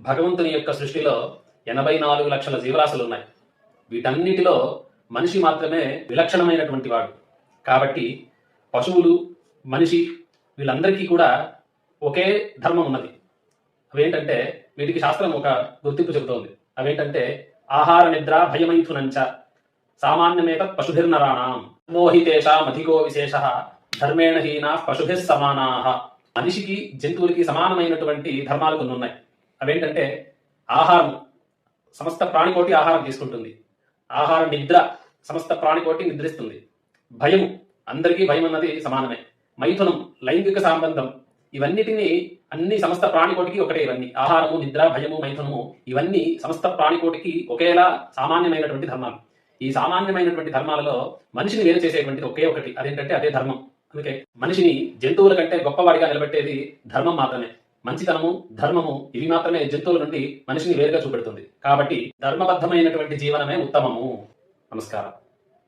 భగవంతుని యొక్క సృష్టిలో ఎనభై నాలుగు లక్షల జీవరాశులు ఉన్నాయి. వీటన్నిటిలో మనిషి మాత్రమే విలక్షణమైనటువంటి వాడు. కాబట్టి పశువులు మనిషి వీళ్ళందరికీ కూడా ఒకే ధర్మం ఉన్నది. అవేంటంటే వీటికి శాస్త్రం ఒక గుర్తింపు చెబుతోంది. అవేంటంటే ఆహార నిద్ర భయమైథునంచ సామాన్యమేత పశుభిర్నరాణం. మోహితేషాం అధికో విశేష ధర్మేణ హీన పశుభిः సమానాహ మనిషికి జంతువులకి సమానమైనటువంటి ధర్మాలు కొన్ని ఉన్నాయి అవేంటంటే ఆహారం సమస్త ప్రాణికోటి ఆహారం తీసుకుంటుంది. ఆహార నిద్ర సమస్త ప్రాణికోటి నిద్రిస్తుంది. భయము అందరికీ భయం అన్నది సమానమే. మైథునం లైంగిక సంబంధం ఇవన్నిటిని అన్ని సమస్త ప్రాణికోటికి ఒకటే ఇవన్నీ. ఆహారము నిద్ర భయము మైథునము ఇవన్నీ సమస్త ప్రాణికోటికి ఒకేలా సామాన్యమైనటువంటి ధర్మాలు. ఈ సామాన్యమైనటువంటి ధర్మాలలో మనిషిని వేరు చేసేటువంటిది ఒకే ఒకటి. అదేంటంటే అదే ధర్మం. అందుకే మనిషిని జంతువుల కంటే గొప్పవాడిగా నిలబెట్టేది ధర్మం మాత్రమే. మంచితనము ధర్మము ఇవి మాత్రమే జంతువుల నుండి మనిషిని వేరుగా చూపెడుతుంది. కాబట్టి ధర్మబద్ధమైనటువంటి జీవనమే ఉత్తమము. నమస్కారం.